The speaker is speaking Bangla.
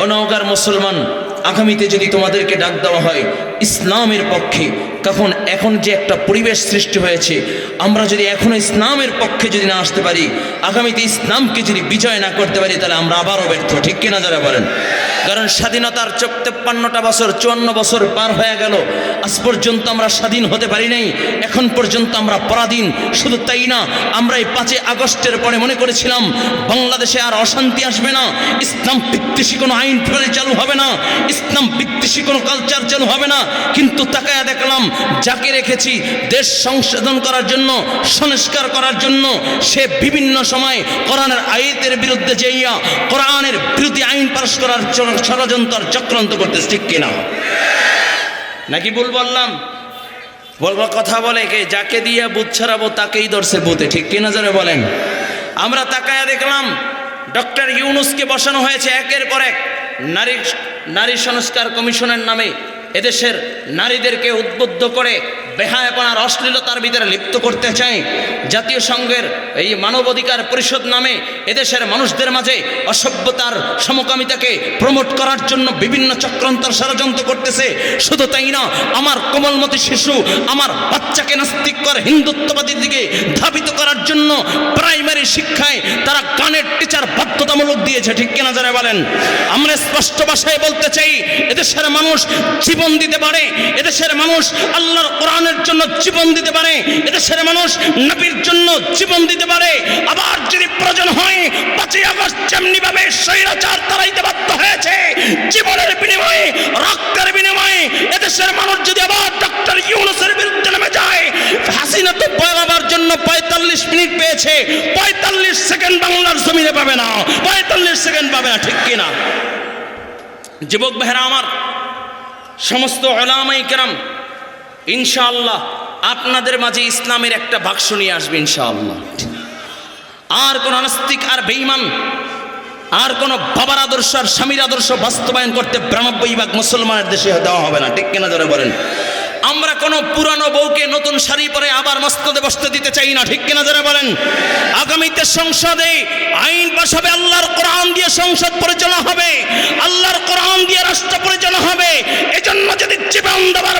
ও নওগার মুসলমান, আগামীতে যদি তোমাদেরকে ডাক দেওয়া হয় ইসলামের পক্ষে, তখন এখন যে একটা পরিবেশ সৃষ্টি হয়েছে, আমরা যদি এখন ইসলামের পক্ষে যদি না আসতে পারি, আগামীতে ইসলামকে যদি বিজয় না করতে পারি, তাহলে আমরা আবারও ব্যর্থ। ঠিক কিনা যারা বলেন? কারণ স্বাধীনতার চোখ বছর, চুয়ান্ন বছর পার হয়ে গেল। আজ পর্যন্ত আমরা স্বাধীন হতে পারি নাই, এখন পর্যন্ত আমরা পরাধীন। শুধু তাই না আমরা এই পাঁচই আগস্টের পরে মনে করেছিলাম, বাংলাদেশে আর অশান্তি আসবে না, ইসলাম বিদ্বেষী কোনো আইন প্রণালী চালু হবে না, ইসলাম বিদ্বেষী কোনো কালচার চালু হবে না। কিন্তু তাকায়া দেখলাম, যাকে রেখেছি দেশ সংশোধন করার জন্য, সংস্কার করার জন্য, সে বিভিন্ন সময় কোরআনের আয়াতের বিরুদ্ধে যাইয়া কোরআনের বিরুদ্ধে আইন পাস করার চ- ষড়যন্ত্র চক্রান্ত করতেছে, ঠিক কিনা? নাকি ভুল বললাম? বলব, কথা বলে কে যাকে দিয়া বুথ ছড়াবো, তাকেই ধরছে বুথে ঠিক কিনা যারা বলেন? আমরা তাকায়া দেখলাম, ডক্টর ইউনুসকে বসানো হয়েছে একের পর এক। নারী নারী সংস্কার কমিশনের নামে এদেশের নারীদেরকে উদ্বুদ্ধ করে বেহায়াপনার অশ্লীলতার ভিতরে লিপ্ত করতে চায় জাতীয় সংঘের এই মানবাধিকার পরিষদ নামে এদেশের মানুষদের মাঝে অসভ্যতার সমকামিতাকে প্রমোট করার জন্য বিভিন্ন চক্রান্তর ষড়যন্ত্র করতেছে। শুধু তাই না, আমার কোমলমতি শিশু আমার বাচ্চাকে নাস্তিক করে হিন্দুত্ববাদীর দিকে ধাবিত করার জন্য প্রাইমারি শিক্ষায় তারা বাধ্যতামূলক দিয়েছে, ঠিক কিনা যারা বলেন? আমরা স্পষ্ট ভাষায় বলতে চাই, এদেশের মানুষ জীবন দিতে পারে, এদেশের মানুষ আল্লাহর কোরআনের জন্য জীবন দিতে পারে, এদেশের মানুষ নবীর জন্য জীবন দিতে পারে। আবার যদি প্রয়োজন হয়, পাঁচই আগস্ট যেমনি ভাবে স্বৈরাচার তারাইতে বাধ্য হয়েছে, জীবনের বিনিময়ে, রক্তের বিনিময়ে এদেশের মানুষ যদি আবার ডক্টর ইউনুসের বিরুদ্ধে নেমে যায়, হাসিনা তো পয়গাবার জন্য পঁয়তাল্লিশ মিনিট পেয়েছে। পঁয়তাল্লিশ সেকেন্ড বাংলার জমিনে পাবে না। পঁয়তাল্লিশ সেকেন্ড পাবে না, ঠিক কিনা? যুবক ভাইরা আমার, সমস্ত ওলামাই কেরাম, ইনশাআল্লাহ আপনাদের মাঝে ইসলামের একটা বাক্স নিয়ে আসবে ইনশাআল্লাহ। আর কোন নাস্তিক, আর বেঈমান, আর কোন বাবার আদর্শ, আর স্বামীর আদর্শ বাস্তবায়ন করতে বিরানব্বই ভাগ মুসলমানের দেশে দেওয়া হবে না, ঠিক কিনা ধরে বলেন? আমরা কোনো পুরানো বউকে নতুন শাড়ি পরে আবার মস্তদে বসতে দিতে চাই না, ঠিক কিনা যারা বলেন? আগামীতে সংসদে আইন পাশ হবে, আল্লাহর কোরআন দিয়ে সংসদ পরিচালনা হবে, আল্লাহর কোরআন দিয়ে রাষ্ট্র পরিচালনা হবে। এজন্য যদি জীবন দেওয়ার